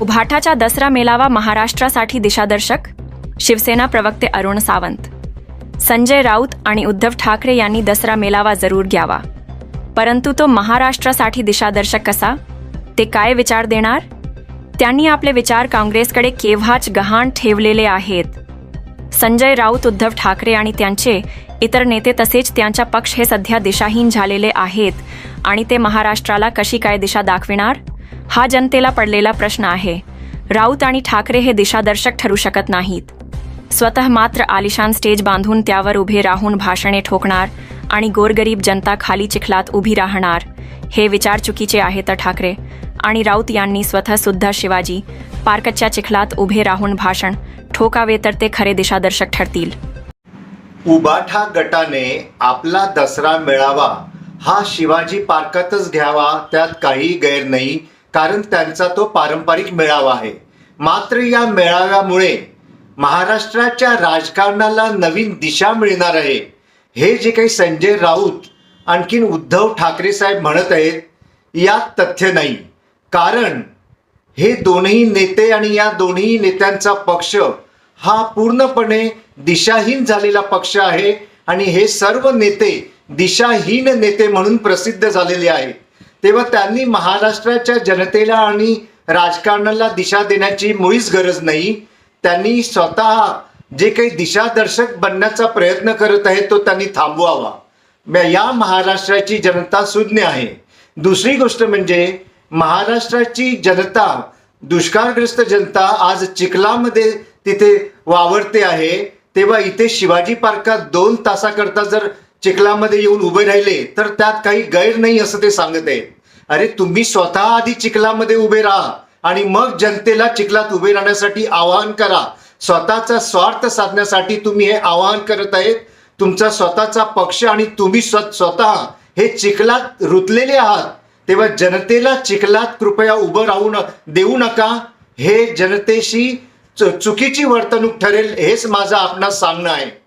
उभाटाचा दसरा मेळावा महाराष्ट्रासाठी दिशादर्शक शिवसेना प्रवक्ते अरुण सावंत. संजय राऊत आणि उद्धव ठाकरे यांनी दसरा मेळावा जरूर घ्यावा. परंतु तो महाराष्ट्रासाठी दिशादर्शक कसा? ते काय विचार देणार? त्यांनी आपले विचार काँग्रेसकडे केव्हाच गहाण ठेवलेले आहेत? संजय राऊत उद्धव ठाकरे आणि त्यांचे इतर नेते तसेच त्यांचा पक्ष हे सध्या दिशाहीन झालेले आहेत आणि ते महाराष्ट्राला कशी काय दिशा दाखविणार? हा जनतेला पडलेला प्रश्न आहे. राऊत आणि ठाकरे हे दिशादर्शक ठरू शकत नाहीत. स्वतः मात्र आलिशान स्टेज बांधून त्यावर उभे राहून भाषणे ठोकणार आणि गोरगरीब जनता खाली चिखलात उभी राहणार हे विचार चुकीचे आहेत ठाकरे. आणि राऊत यांनी स्वतः सुद्धा शिवाजी पार्कच्या चिखलात उभे राहून भाषण ठोकावे तर ते खरे दिशादर्शक ठरतील. उबाठा गटाने आपला दसरा मेळावा हा शिवाजी पार्कातच घ्यावा त्यात काही गैर नाही कारण त्यांचा तो पारंपरिक मेळावा आहे. मात्र या मेळाव्यामुळे महाराष्ट्राच्या राजकारणाला नवीन दिशा मिळणार आहे. हे जे काही संजय राऊत आणखीन उद्धव ठाकरे साहेब म्हणत आहेत यात तथ्य नाही. कारण हे दोन्ही नेते आणि या दोन्ही नेत्यांचा पक्ष हा पूर्णपणे दिशाहीन झालेला पक्ष आहे आणि हे सर्व नेते दिशाहीन नेते म्हणून प्रसिद्ध झालेले आहेत तेव्हा त्यांनी महाराष्ट्राच्या जनतेला आणि राजकारणाला दिशा देण्याची मुळीच गरज नाही. त्यांनी स्वतः जे काही दिशादर्शक बनण्याचा प्रयत्न करत आहे तो त्यांनी थांबवावा. या महाराष्ट्राची जनता शून्य आहे. दुसरी गोष्ट म्हणजे महाराष्ट्राची जनता दुष्काळग्रस्त जनता आज चिखलामध्ये तिथे वावरते आहे. तेव्हा इथे शिवाजी पार्कात दोन तासाकरता जर चिखलामध्ये येऊन उभे राहिले तर त्यात काही गैर नाही असं ते सांगत आहेत. अरे तुम्ही स्वतः आधी चिखलामध्ये उभे राहा आणि मग जनतेला चिखलात उभे राहण्यासाठी आवाहन करा. स्वतःचा स्वार्थ साधण्यासाठी तुम्ही हे आवाहन करत आहेत. तुमचा स्वतःचा पक्ष आणि तुम्ही स्वतः हे चिखलात रुतलेले आहात. तेव्हा जनतेला चिखलात कृपया उभं राहू न देऊ नका. हे जनतेशी चुकीची वर्तणूक ठरेल हेच माझं आपणास सांगणं आहे.